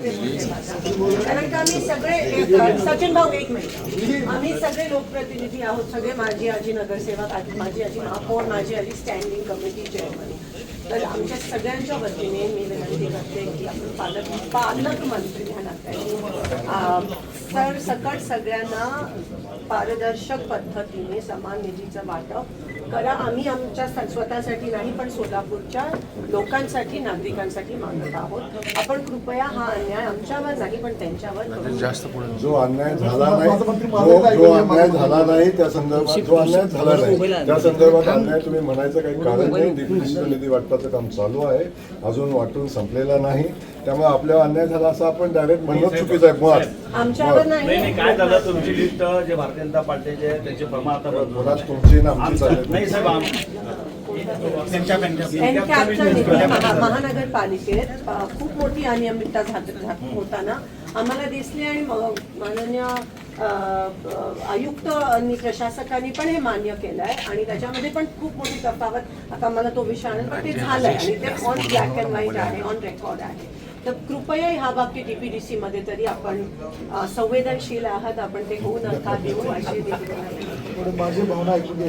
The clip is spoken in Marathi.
कारण का आम्ही सगळे एक- सचिन भाऊ एक मिनिट. आम्ही सगळे लोकप्रतिनिधी आहोत सगळे माझी आजी नगरसेवक आजी- माझी आजी महापौर माझी आजी स्टँडिंग कमिटी चेअरमन तर आमच्या सगळ्यांच्या वतीने मी विनंती करते की आपण पालक पालकमंत्री ह्या नात्याने सर सकट सगळ्यांना पारदर्शक पद्धतीने समान निधीचं वाटप करा. आम्ही आमच्या स्वतःसाठी नाही पण सोलापूरच्या लोकांसाठी नागरिकांसाठी मागत आहोत. आपण कृपया हा अन्याय आमच्यावर नाही पण त्यांच्यावर नका. जो अन्याय झाला नाही जो अन्याय झाला नाही त्या संदर्भात जो अन्याय झाला नाही त्या संदर्भात अन्याय तुम्ही म्हणायचं काही कारण नाही. निधी वाटपाचं काम चालू आहे. अजून वाटून संपलेलं नाही. त्यामुळे आपल्यावर अन्याय झाला असं आपण डायरेक्ट म्हणणं चुकीचं आहे. मुळात आमच्यावर नाही. नाही नाही काय झालं? तुमची लिस्ट जे भारतीय जनता पार्टीचे आहे, त्यांचे प्रमाण आता बदलून मुळात तुमची ना आमची आमचं- चालेल नाही साहेब आम- एनकॅपचा निधी महा- महानगरपालिकेत अ, खूप मोठी अनियमितता झात झात होताना आम्हाला दिसली आणि माननीय अ, अ, आयुक्त आणि प्रशासकांनी पण हे मान्य केलं आहे आणि त्याच्यामध्ये पण खूप मोठी तफावत. आता मला तो विषय आणत पण ते झालंय आणि ते ऑन ब्लॅक अँड व्हाईट आहे ऑन रेकॉर्ड आहे. तर कृपया ह्या बाबतीत डीपीडीसी मध्ये तरी आपण संवेदनशील आहात आपण ते होऊ नका देऊ अशी माझी भावना ऐकून